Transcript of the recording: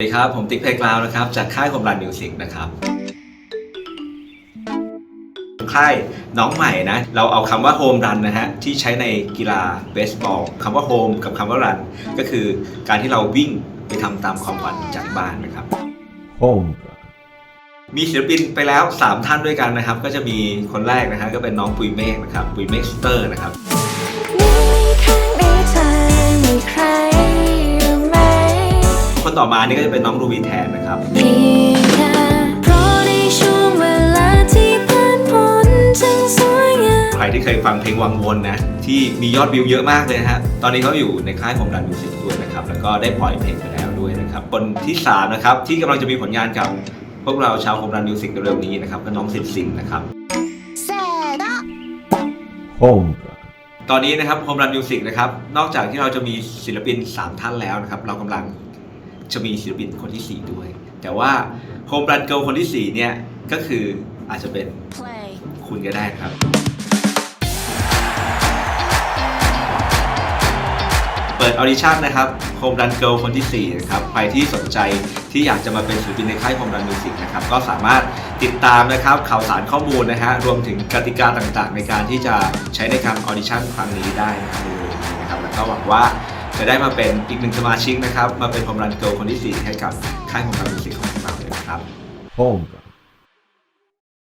สวัสดีครับ ผมติ๊กเพลกราวนะครับ จากค่ายคมรันมิวสิกนะครับ ค่ายน้องใหม่นะ เราเอาคำว่าโฮมรันนะฮะ ที่ใช้ในกีฬาเบสบอลคำว่าโฮมกับคำว่ารัน ก็คือการที่เราวิ่งไปทำตามความฝันจากบ้านนะครับ home run, มีศิลปินไปแล้ว 3 ท่านด้วยกันนะครับ ก็จะมีคนแรกนะฮะก็เป็นน้องปุยเมฆนะครับปุยเมฆสเตอร์นะครับ ต่อมานี่ก็จะเป็นน้องรูบีแทนนะครับเพียงแค่เพราะในช่วงเวลาที่ผ่านพ้นจังสวยงามใครที่เคยฟังเพลงวังวนนะ ที่มียอดวิวเยอะมากเลยนะฮะ ตอนนี้เขาอยู่ในค่ายของดันมิวสิกด้วยนะครับ แล้วก็ได้ปล่อยเพลงไปแล้วด้วยนะครับ คนที่ 3 นะครับ ที่กำลังจะมีผลงานกับพวกเราชาวโฮมรันมิวสิกเร็วๆนี้นะครับก็น้องสินสินนะครับ home run, ตอนนี้นะครับโฮมรันมิวสิกนะครับ นอกจากที่เราจะมีศิลปิน 3 ท่านแล้วนะครับ เรากำลัง จะมีศิลปินคนที่ 4 ด้วย แต่ว่าโฮมรันเกิลคนที่ 4 เนี่ย ก็คืออาจจะเป็น play คุณก็ได้นะครับ เปิดออดิชั่นนะครับโฮมรันเกิลคนที่ 4 นะครับ ใครที่สนใจที่อยากจะมาเป็นศิลปินในค่ายโฮมรันมิวสิกนะครับ ก็สามารถติดตามนะครับข่าวสารข้อมูลนะฮะรวมถึงกติกาต่างๆ ในการที่จะใช้ในการออดิชั่นครั้งนี้ได้นะครับในเร็วๆนี้นะครับแล้วก็หวังว่า จะได้มาเป็นอีกหนึ่งสมาชิกนะครับ มาเป็นพรมรันเกิลคนที่ 4 ให้กับค่ายของการมิวสิกของเราเลยนะครับ home.